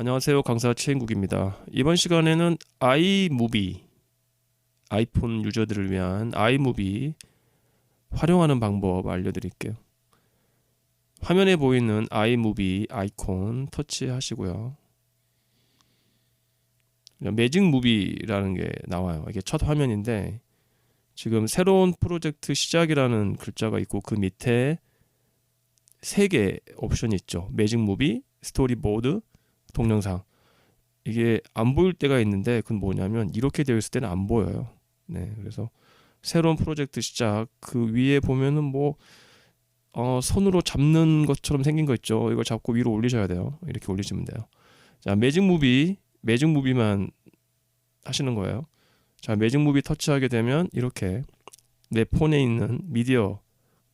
안녕하세요. 강사 최인국입니다. 이번 시간에는 아이무비 아이폰 유저들을 위한 아이무비 활용하는 방법 알려드릴게요. 화면에 보이는 아이무비 아이콘 터치하시고요. 매직 무비라는 게 나와요. 이게 첫 화면인데 지금 새로운 프로젝트 시작이라는 글자가 있고 그 밑에 세 개 옵션이 있죠. 매직 무비, 스토리보드, 동영상 이게 안 보일 때가 있는데 그건 뭐냐면 이렇게 되어 있을 때는 안 보여요. 네, 그래서 새로운 프로젝트 시작 그 위에 보면은 뭐 어, 손으로 잡는 것처럼 생긴 거 있죠. 이걸 잡고 위로 올리셔야 돼요. 이렇게 올리시면 돼요. 자, 매직 무비, 매직 무비만 하시는 거예요. 자, 매직 무비 터치하게 되면 이렇게 내 폰에 있는 미디어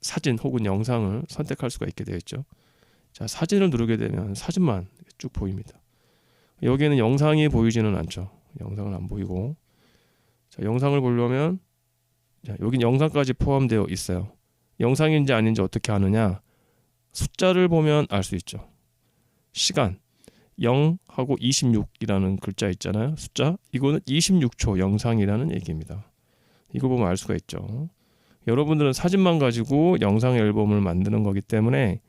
사진 혹은 영상을 선택할 수가 있게 되어 있죠. 자, 사진을 누르게 되면 사진만 쭉 보입니다. 여기에는 영상이 보이지는 않죠. 영상은 안 보이고. 자, 영상을 보려면 자, 여긴 영상까지 포함되어 있어요. 영상인지 아닌지 어떻게 아느냐? 숫자를 보면 알 수 있죠. 시간 0하고 26이라는 글자 있잖아요. 숫자 이거는 26초 영상이라는 얘기입니다. 이거 보면 알 수가 있죠. 여러분들은 사진만 가지고 영상 앨범을 만드는 거기 때문에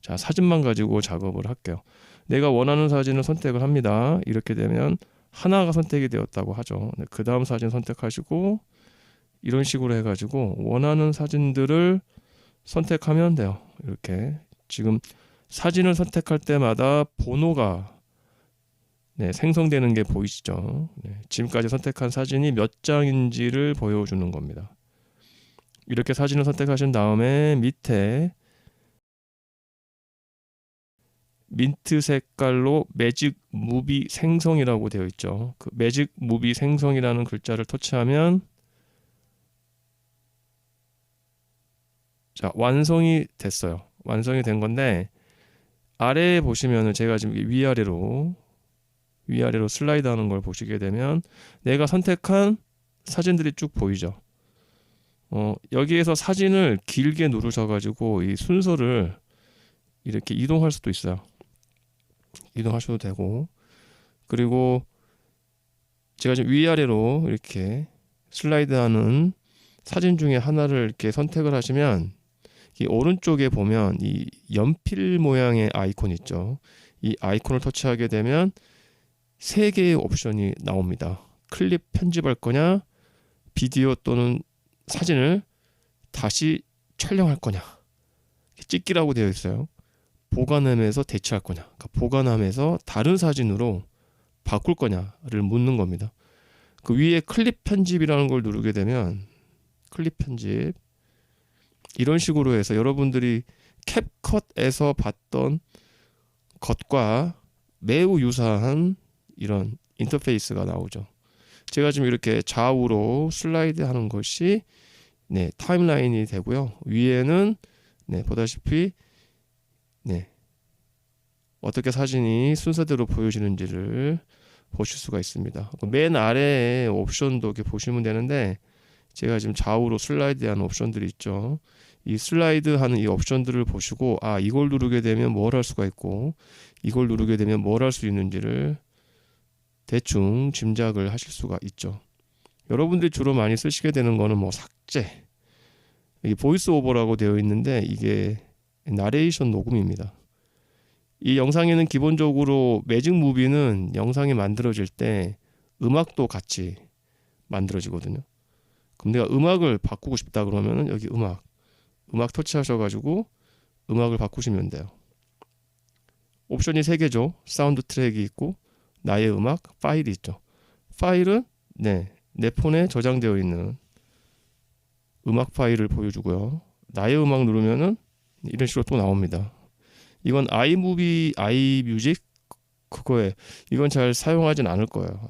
자 사진만 가지고 작업을 할게요. 내가 원하는 사진을 선택을 합니다. 이렇게 되면 하나가 선택이 되었다고 하죠. 네, 그 다음 사진 선택하시고 이런 식으로 해가지고 원하는 사진들을 선택하면 돼요. 이렇게 지금 사진을 선택할 때마다 번호가 네, 생성되는 게 보이시죠? 네, 지금까지 선택한 사진이 몇 장인지를 보여주는 겁니다. 이렇게 사진을 선택하신 다음에 밑에 민트 색깔로 매직 무비 생성이라고 되어 있죠. 그 매직 무비 생성이라는 글자를 터치하면 자 완성이 됐어요. 완성이 된 건데 아래에 보시면은 제가 지금 위아래로 위아래로 슬라이드 하는 걸 보시게 되면 내가 선택한 사진들이 쭉 보이죠. 어, 여기에서 사진을 길게 누르셔 가지고 이 순서를 이렇게 이동할 수도 있어요. 이동하셔도 되고 그리고 제가 지금 위아래로 이렇게 슬라이드하는 사진 중에 하나를 이렇게 선택을 하시면 이 오른쪽에 보면 이 연필 모양의 아이콘 있죠. 이 아이콘을 터치하게 되면 세 개의 옵션이 나옵니다. 클립 편집할 거냐, 비디오 또는 사진을 다시 촬영할 거냐, 찍기라고 되어 있어요. 보관함에서 대체할 거냐, 그러니까 보관함에서 다른 사진으로 바꿀 거냐를 묻는 겁니다. 그 위에 클립 편집이라는 걸 누르게 되면 클립 편집 이런 식으로 해서 여러분들이 캡컷에서 봤던 것과 매우 유사한 이런 인터페이스가 나오죠. 제가 지금 이렇게 좌우로 슬라이드 하는 것이 네, 타임라인이 되고요. 위에는 네, 보다시피 네. 어떻게 사진이 순서대로 보여지는지를 보실 수가 있습니다. 맨 아래에 옵션도 이렇게 보시면 되는데 제가 지금 좌우로 슬라이드하는 옵션들이 있죠. 이 슬라이드 하는 이 옵션들을 보시고 아 이걸 누르게 되면 뭘 할 수가 있고 이걸 누르게 되면 뭘 할 수 있는지를 대충 짐작을 하실 수가 있죠. 여러분들이 주로 많이 쓰시게 되는 거는 뭐 삭제, 이게 보이스 오버라고 되어 있는데 이게 나레이션 녹음입니다. 이 영상에는 기본적으로 매직 무비는 영상이 만들어질 때 음악도 같이 만들어지거든요. 그럼 내가 음악을 바꾸고 싶다 그러면은 여기 음악, 음악 터치하셔가지고 음악을 바꾸시면 돼요. 옵션이 세 개죠. 사운드 트랙이 있고 나의 음악 파일이 있죠. 파일은 네, 내 폰에 저장되어 있는 음악 파일을 보여주고요. 나의 음악 누르면은 이런 식으로 또 나옵니다. 이건 아이무비, 아이뮤직 그거에 이건 잘 사용하진 않을 거예요.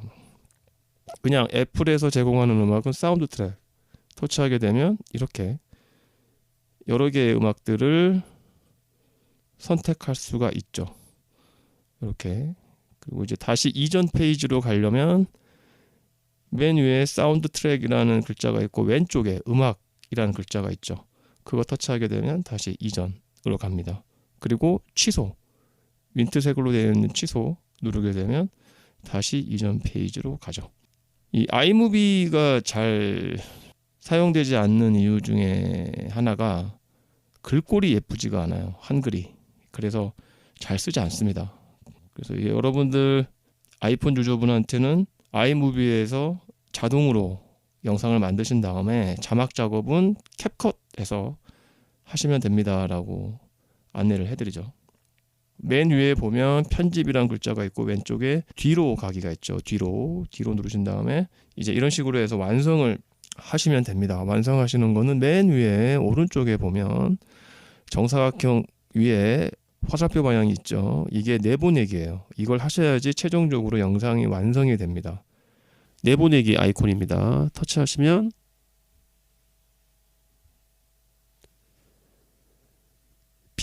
그냥 애플에서 제공하는 음악은 사운드 트랙 터치하게 되면 이렇게 여러 개의 음악들을 선택할 수가 있죠. 이렇게 그리고 이제 다시 이전 페이지로 가려면 맨 위에 사운드 트랙이라는 글자가 있고 왼쪽에 음악이라는 글자가 있죠. 그거 터치하게 되면 다시 이전으로 갑니다. 그리고 취소. 민트색으로 되어 있는 취소 누르게 되면 다시 이전 페이지로 가죠. 이 아이무비가 잘 사용되지 않는 이유 중에 하나가 글꼴이 예쁘지가 않아요. 한글이. 그래서 잘 쓰지 않습니다. 그래서 여러분들 아이폰 유저분한테는 아이무비에서 자동으로 영상을 만드신 다음에 자막 작업은 캡컷 에서 하시면 됩니다라고 안내를 해드리죠. 맨 위에 보면 편집이란 글자가 있고 왼쪽에 뒤로 가기가 있죠. 뒤로 뒤로 누르신 다음에 이제 이런 식으로 해서 완성을 하시면 됩니다. 완성하시는 거는 맨 위에 오른쪽에 보면 정사각형 위에 화살표 방향이 있죠. 이게 내보내기예요. 이걸 하셔야지 최종적으로 영상이 완성이 됩니다. 내보내기 아이콘입니다. 터치하시면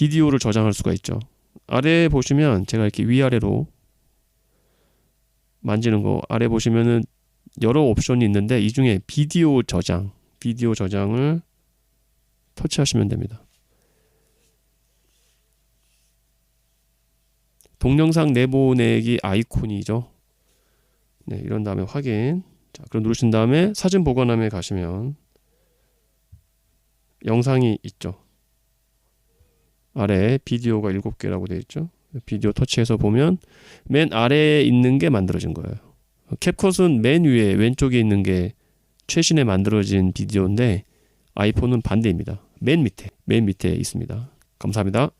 비디오를 저장할 수가 있죠. 아래에 보시면 제가 이렇게 위아래로 만지는 거 아래 보시면은 여러 옵션이 있는데 이 중에 비디오 저장, 비디오 저장을 터치하시면 됩니다. 동영상 내보내기 아이콘이죠. 네, 이런 다음에 확인. 자, 그럼 누르신 다음에 사진 보관함에 가시면 영상이 있죠. 아래 비디오가 7개라고 되어 있죠. 비디오 터치해서 보면 맨 아래에 있는 게 만들어진 거예요. 캡컷은 맨 위에 왼쪽에 있는 게 최신에 만들어진 비디오인데 아이폰은 반대입니다. 맨 밑에, 맨 밑에 있습니다. 감사합니다.